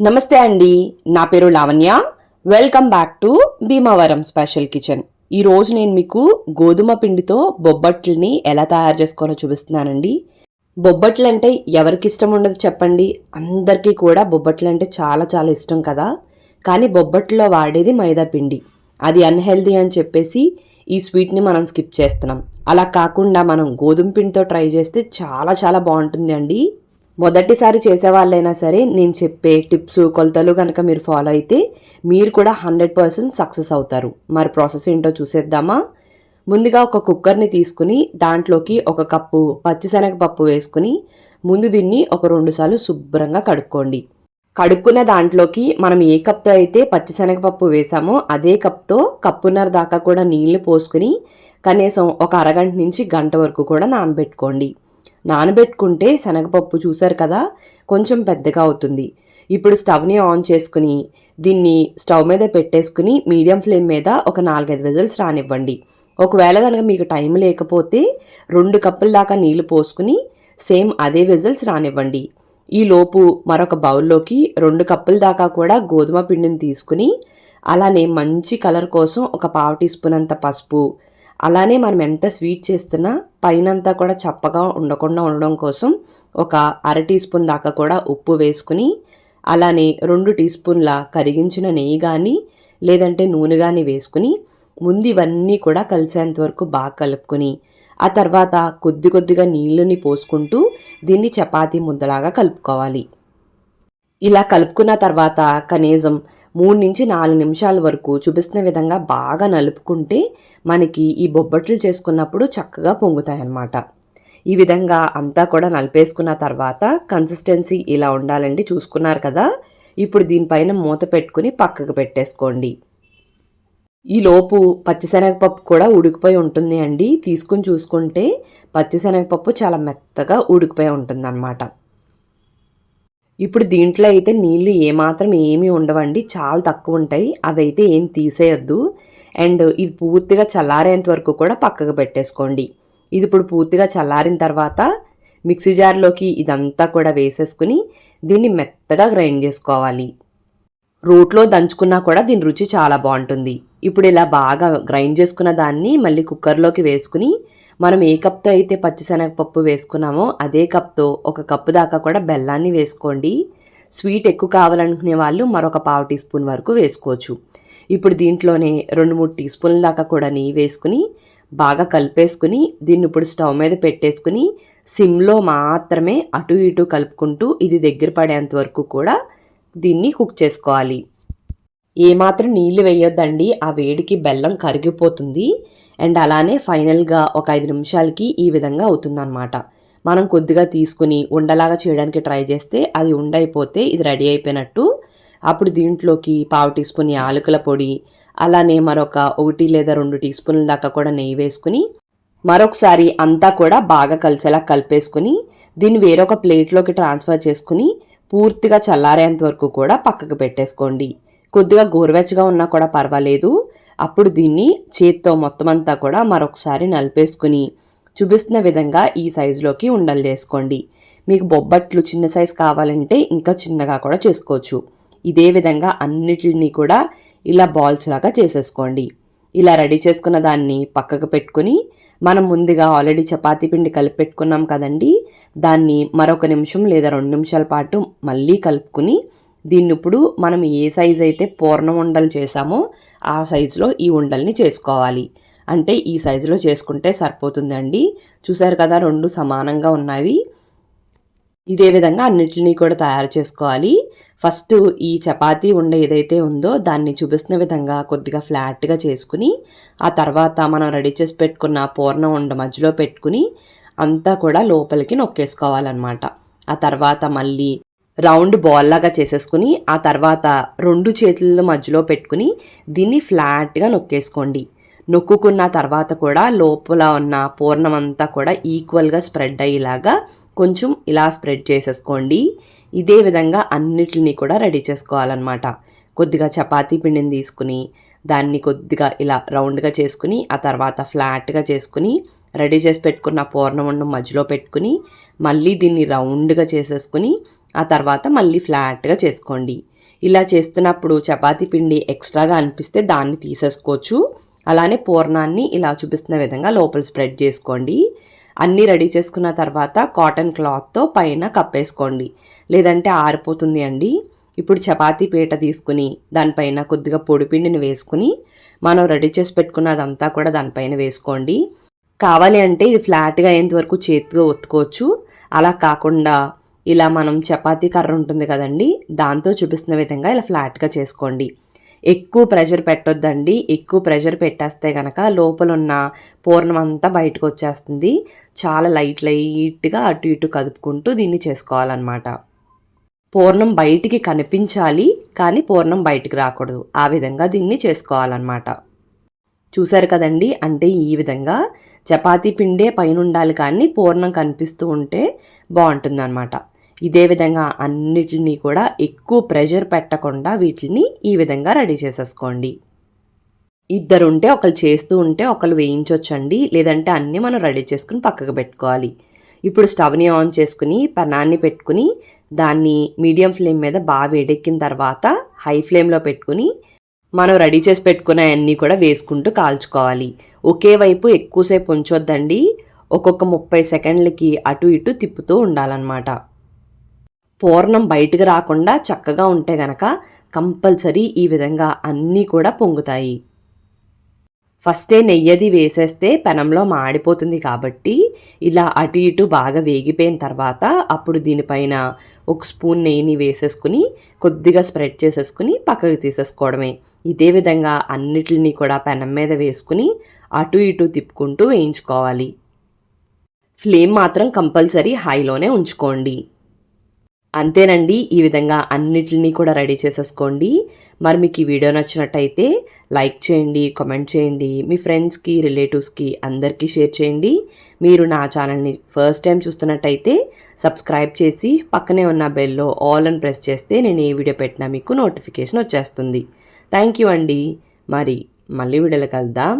నమస్తే అండి. నా పేరు Lavanya. Welcome back to Bhimavaram special kitchen ఈరోజు నేను మీకు గోధుమ పిండితో బొబ్బట్లని ఎలా తయారు చేసుకోవాలో చూపిస్తున్నానండి. బొబ్బట్లు అంటే ఎవరికి ఇష్టం ఉండదు చెప్పండి. అందరికీ కూడా బొబ్బట్లు అంటే చాలా చాలా ఇష్టం కదా. కానీ బొబ్బట్లో వాడేది మైదా పిండి. అది అన్హెల్దీ అని చెప్పేసి ఈ స్వీట్ని మనం స్కిప్ చేస్తున్నాం. అలా కాకుండా మనం గోధుమ పిండితో ట్రై చేస్తే చాలా చాలా బాగుంటుంది అండి మొదటిసారి చేసే వాళ్ళైనా సరే నేను చెప్పే టిప్స్ కొలతలు కనుక మీరు ఫాలో అయితే మీరు కూడా హండ్రెడ్ పర్సెంట్ సక్సెస్ అవుతారు. మరి ప్రాసెస్ ఏంటో చూసేద్దామా? ముందుగా ఒక కుక్కర్ని తీసుకుని దాంట్లోకి ఒక కప్పు పచ్చిశనగపప్పు వేసుకుని ముందు దీన్ని ఒక రెండుసార్లు శుభ్రంగా కడుక్కోండి. కడుక్కున్న దాంట్లోకి మనం ఏ కప్తో అయితే పచ్చిశనగపప్పు వేసామో అదే కప్తో కప్పున్నర దాకా కూడా నీళ్ళు పోసుకుని కనీసం ఒక అరగంట నుంచి గంట వరకు కూడా నానబెట్టుకోండి. నానబెట్టుకుంటే శనగపప్పు చూసారు కదా కొంచెం పెద్దగా అవుతుంది. ఇప్పుడు స్టవ్ని ఆన్ చేసుకుని దీన్ని స్టవ్ మీద పెట్టేసుకుని మీడియం ఫ్లేమ్ మీద ఒక నాలుగైదు విజిల్స్ రానివ్వండి. ఒకవేళ కనుక మీకు టైం లేకపోతే రెండు కప్పుల దాకా నీళ్ళు పోసుకుని సేమ్ అదే విజిల్స్ రానివ్వండి. ఈ లోపు మరొక బౌల్లోకి రెండు కప్పుల దాకా కూడా గోధుమ పిండిని తీసుకుని అలానే మంచి కలర్ కోసం ఒక పావు టీ స్పూన్ అంత పసుపు అలానే మనం ఎంత స్వీట్ చేస్తున్నా పైనంతా కూడా చప్పగా ఉండకుండా ఉండడం కోసం ఒక అర టీ స్పూన్ దాకా కూడా ఉప్పు వేసుకుని అలానే రెండు టీ స్పూన్ల కరిగించిన నెయ్యి కానీ లేదంటే నూనె కానీ వేసుకుని ముందు ఇవన్నీ కూడా కలిసేంత వరకు బాగా కలుపుకొని ఆ తర్వాత కొద్ది కొద్దిగా నీళ్ళని పోసుకుంటూ దీన్ని చపాతీ ముద్దలాగా కలుపుకోవాలి. ఇలా కలుపుకున్న తర్వాత కనీసం మూడు నుంచి నాలుగు నిమిషాల వరకు చూపిస్తున్న విధంగా బాగా నలుపుకుంటే మనకి ఈ బొబ్బట్లు చేసుకున్నప్పుడు చక్కగా పొంగుతాయన్నమాట. ఈ విధంగా అంతా కూడా నలిపేసుకున్న తర్వాత కన్సిస్టెన్సీ ఇలా ఉండాలండి. చూసుకున్నారు కదా? ఇప్పుడు దీనిపైన మూత పెట్టుకుని పక్కకు పెట్టేసుకోండి. ఈలోపు లోపు పచ్చిశనగపప్పు కూడా ఉడికిపోయి ఉంటుంది అండి తీసుకుని చూసుకుంటే పచ్చిశనగపప్పు చాలా మెత్తగా ఉడికిపోయి ఉంటుందన్నమాట. ఇప్పుడు దీంట్లో అయితే నీళ్ళు ఏమాత్రం ఏమీ ఉండవండి. చాలా తక్కువ ఉంటాయి. అవి అయితే ఏం తీసేయొద్దు. అండ్ ఇది పూర్తిగా చల్లారేంత వరకు కూడా పక్కకు పెట్టేసుకోండి. ఇది ఇప్పుడు పూర్తిగా చల్లారిన తర్వాత మిక్సీ జార్లోకి ఇదంతా కూడా వేసేసుకుని దీన్ని మెత్తగా గ్రైండ్ చేసుకోవాలి. రోట్లో దంచుకున్నా కూడా దీని రుచి చాలా బాగుంటుంది. ఇప్పుడు ఇలా బాగా గ్రైండ్ చేసుకున్న దాన్ని మళ్ళీ కుక్కర్లోకి వేసుకుని మనం ఏ కప్తో అయితే పచ్చిశనగపప్పు వేసుకున్నామో అదే కప్తో ఒక కప్పు దాకా కూడా బెల్లాన్ని వేసుకోండి. స్వీట్ ఎక్కువ కావాలనుకునే వాళ్ళు మరొక పావు టీ స్పూన్ వరకు వేసుకోవచ్చు. ఇప్పుడు దీంట్లోనే రెండు మూడు టీ స్పూన్ల దాకా కూడా నెయ్యి వేసుకుని బాగా కలిపేసుకుని దీన్ని ఇప్పుడు స్టవ్ మీద పెట్టేసుకుని సిమ్లో మాత్రమే అటు ఇటు కలుపుకుంటూ ఇది దగ్గర పడేంత వరకు కూడా దీన్ని కుక్ చేసుకోవాలి. ఏమాత్రం నీళ్ళు వేయొద్దండి. ఆ వేడికి బెల్లం కరిగిపోతుంది. అండ్ అలానే ఫైనల్గా ఒక ఐదు నిమిషాలకి ఈ విధంగా అవుతుందన్నమాట. మనం కొద్దిగా తీసుకుని ఉండలాగా చేయడానికి ట్రై చేస్తే అది ఉండైపోతే ఇది రెడీ అయిపోయినట్టు. అప్పుడు దీంట్లోకి పావు టీ స్పూన్ యాలకుల పొడి అలానే మరొక ఒకటి లేదా రెండు టీ స్పూన్ల దాకా కూడా నెయ్యి వేసుకుని మరొకసారి అంతా కూడా బాగా కలిసేలా కలిపేసుకుని దీన్ని వేరొక ప్లేట్లోకి ట్రాన్స్ఫర్ చేసుకుని పూర్తిగా చల్లారేంత వరకు కూడా పక్కకు పెట్టేసుకోండి. కొద్దిగా గోరువెచ్చగా ఉన్నా కూడా పర్వాలేదు. అప్పుడు దీన్ని చేత్తో మొత్తం అంతా కూడా మరొకసారి నలిపేసుకుని చూపిస్తున్న విధంగా ఈ సైజులోకి ఉండలు చేసుకోండి మీకు బొబ్బట్లు చిన్న సైజు కావాలంటే ఇంకా చిన్నగా కూడా చేసుకోవచ్చు. ఇదే విధంగా అన్నిటిని కూడా ఇలా బాల్స్ లాగా చేసేసుకోండి. ఇలా రెడీ చేసుకున్న దాన్ని పక్కకు పెట్టుకుని మనం ముందుగా ఆల్రెడీ చపాతీ పిండి కలిపి పెట్టుకున్నాం కదండి దాన్ని మరొక నిమిషం లేదా రెండు నిమిషాల పాటు మళ్ళీ కలుపుకుని దీన్ని ఇప్పుడు మనం ఏ సైజ్ అయితే పూర్ణం ఉండలు చేసామో ఆ సైజులో ఈ ఉండల్ని చేసుకోవాలి. అంటే ఈ సైజులో చేసుకుంటే సరిపోతుందండి. చూసారు కదా రెండు సమానంగా ఉన్నవి ఇదే విధంగా అన్నిటినీ కూడా తయారు చేసుకోవాలి. ఫస్ట్ ఈ చపాతీ ఉండ ఏదైతే ఉందో దాన్ని చూపిస్తున్న విధంగా కొద్దిగా ఫ్లాట్గా చేసుకుని ఆ తర్వాత మనం రెడీ చేసి పెట్టుకున్న పూర్ణం ఉండ మధ్యలో పెట్టుకుని అంతా కూడా లోపలికి నొక్కేసుకోవాలన్నమాట. ఆ తర్వాత మళ్ళీ రౌండ్ బాల్ లాగా చేసేసుకుని ఆ తర్వాత రెండు చేతుల మధ్యలో పెట్టుకుని దీన్ని ఫ్లాట్గా నొక్కేసుకోండి. నొక్కుకున్న తర్వాత కూడా లోపల ఉన్న పూర్ణం అంతా కూడా ఈక్వల్గా స్ప్రెడ్ అయ్యేలాగా కొంచెం ఇలా స్ప్రెడ్ చేసేసుకోండి. ఇదే విధంగా అన్నిటిని కూడా రెడీ చేసుకోవాలన్నమాట. కొద్దిగా చపాతీ పిండిని తీసుకుని దాన్ని కొద్దిగా ఇలా రౌండ్గా చేసుకుని ఆ తర్వాత ఫ్లాట్గా చేసుకుని రెడీ చేసి పెట్టుకున్న పూర్ణం మధ్యలో పెట్టుకుని మళ్ళీ దీన్ని రౌండ్గా చేసేసుకుని ఆ తర్వాత మళ్ళీ ఫ్లాట్గా చేసుకోండి. ఇలా చేస్తున్నప్పుడు చపాతీ పిండి ఎక్స్ట్రాగా అనిపిస్తే దాన్ని తీసేసుకోవచ్చు. అలానే పూర్ణాన్ని ఇలా చూపిస్తున్న విధంగా లోపల స్ప్రెడ్ చేసుకోండి. అన్నీ రెడీ చేసుకున్న తర్వాత కాటన్ క్లాత్తో పైన కప్పేసుకోండి. లేదంటే ఆరిపోతుంది అండి. ఇప్పుడు చపాతీ పీట తీసుకుని దానిపైన కొద్దిగా పొడిపిండిని వేసుకుని మనం రెడీ చేసి పెట్టుకున్నదంతా కూడా దానిపైన వేసుకోండి. కావాలి అంటే ఇది ఫ్లాట్గా అయ్యేంత వరకు చేతిగా ఒత్తుకోవచ్చు. అలా కాకుండా ఇలా మనం చపాతీ కర్ర ఉంటుంది కదండి దాంతో చూపిస్తున్న విధంగా ఇలా ఫ్లాట్గా చేసుకోండి. ఎక్కువ ప్రెషర్ పెట్టొద్దండి. ఎక్కువ ప్రెషర్ పెట్టేస్తే కనుక లోపల ఉన్న పూర్ణం అంతా బయటకు వచ్చేస్తుంది. చాలా లైట్ లైట్గా అటు ఇటు కదుపుకుంటూ దీన్ని చేసుకోవాలన్నమాట. పూర్ణం బయటికి కనిపించాలి కానీ పూర్ణం బయటికి రాకూడదు. ఆ విధంగా దీన్ని చేసుకోవాలన్నమాట. చూసారు కదండి అంటే ఈ విధంగా చపాతీ పిండే పైన ఉండాలి కానీ పూర్ణం కనిపిస్తూ ఉంటే బాగుంటుందన్నమాట. ఇదే విధంగా అన్నిటినీ కూడా ఎక్కువ ప్రెషర్ పెట్టకుండా వీటిని ఈ విధంగా రెడీ చేసేసుకోండి. ఇద్దరు ఉంటే ఒకరు చేస్తూ ఉంటే ఒకరు వేయించవచ్చండి లేదంటే అన్నీ మనం రెడీ చేసుకుని పక్కకు పెట్టుకోవాలి. ఇప్పుడు స్టవ్ని ఆన్ చేసుకుని పెనాన్ని పెట్టుకుని దాన్ని మీడియం ఫ్లేమ్ మీద బాగా వేడెక్కిన తర్వాత హై ఫ్లేమ్లో పెట్టుకుని మనం రెడీ చేసి పెట్టుకున్న అన్నీ కూడా వేసుకుంటూ కాల్చుకోవాలి. ఒకే వైపు ఎక్కువసేపు ఉంచొద్దండి. ఒక్కొక్క ముప్పై సెకండ్లకి అటు ఇటు తిప్పుతూ ఉండాలన్నమాట. పూర్ణం బయటకు రాకుండా చక్కగా ఉంటే గనక కంపల్సరీ ఈ విధంగా అన్నీ కూడా పొంగుతాయి. ఫస్టే నెయ్యది వేసేస్తే పెనంలో మాడిపోతుంది కాబట్టి ఇలా అటు ఇటు బాగా వేగిపోయిన తర్వాత అప్పుడు దీనిపైన ఒక స్పూన్ నెయ్యిని వేసేసుకుని కొద్దిగా స్ప్రెడ్ చేసేసుకుని పక్కకు తీసేసుకోవడమే. ఇదే విధంగా అన్నిటిని కూడా పెనం మీద వేసుకుని అటు ఇటు తిప్పుకుంటూ వేయించుకోవాలి. ఫ్లేమ్ మాత్రం కంపల్సరీ హైలోనే ఉంచుకోండి. అంతేనండి ఈ విధంగా అన్నిటిని కూడా రెడీ చేసేసుకోండి. మరి మీకు ఈ వీడియో నచ్చినట్టయితే లైక్ చేయండి కామెంట్ చేయండి మీ ఫ్రెండ్స్కి రిలేటివ్స్కి అందరికీ షేర్ చేయండి. మీరు నా ఛానల్ని ఫస్ట్ టైం చూస్తున్నట్టయితే సబ్స్క్రైబ్ చేసి పక్కనే ఉన్న బెల్లో ఆల్ అని ప్రెస్ చేస్తే నేను ఏ వీడియో పెట్టినా మీకు నోటిఫికేషన్ వచ్చేస్తుంది. థ్యాంక్ యూ అండి. మరి మళ్ళీ వీడియోలో కలుద్దాం.